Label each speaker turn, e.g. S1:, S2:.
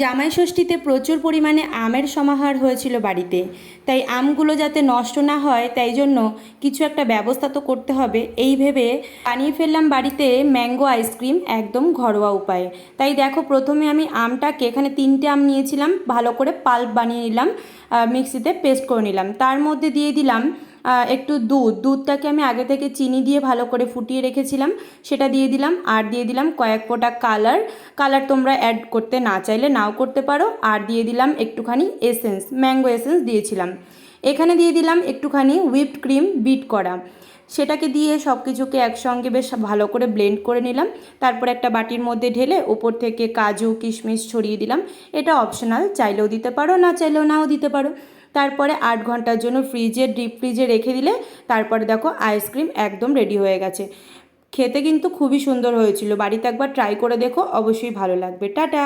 S1: জামাই ষষ্ঠীতে প্রচুর পরিমাণে আমের সমাহার হয়েছিল বাড়িতে। তাই আমগুলো যাতে নষ্ট না হয়, তাই জন্য কিছু একটা ব্যবস্থা তো করতে হবে। এই ভেবে বানিয়ে ফেললাম বাড়িতে ম্যাঙ্গো আইসক্রিম, একদম ঘরোয়া উপায়ে। তাই দেখো, প্রথমে আমি আমটাকে এখানে তিনটে আম নিয়েছিলাম, ভালো করে পাল্প বানিয়ে নিলাম মিক্সিতে পেস্ট করে নিলাম। তার মধ্যে দিয়ে দিলাম একটু দুধ। দুধটাকে আমি আগে থেকে চিনি দিয়ে ভালো করে ফুটিয়ে রেখেছিলাম। সেটা দিয়ে দিলাম, আর দিয়ে দিলাম কয়েক ফোঁটা কালার। কালার তোমরা অ্যাড করতে না চাইলে নাও করতে পারো। আর দিয়ে দিলাম একটুখানি এসেন্স ম্যাঙ্গো এসেন্স দিয়েছিলাম। এখানে দিয়ে দিলাম একটুখানি হুইপড ক্রিম বিট করা। সেটাকে দিয়ে সব কিছুকে একসঙ্গে বেশ ভালো করে ব্লেন্ড করে নিলাম। তারপর একটা বাটির মধ্যে ঢেলে ওপর থেকে কাজু, কিশমিশ ছড়িয়ে দিলাম। এটা অপশনাল চাইলেও দিতে পারো, না চাইলেও নাও দিতে পারো। তারপরে আট ঘণ্টার জন্য ফ্রিজে ডিপ ফ্রিজে রেখে দিলে তারপরে দেখো আইসক্রিম একদম রেডি হয়ে গেছে। খেতে কিন্তু খুবই সুন্দর হয়েছিল। বাড়িতে একবার ট্রাই করে দেখো, অবশ্যই ভালো লাগবে। টাটা!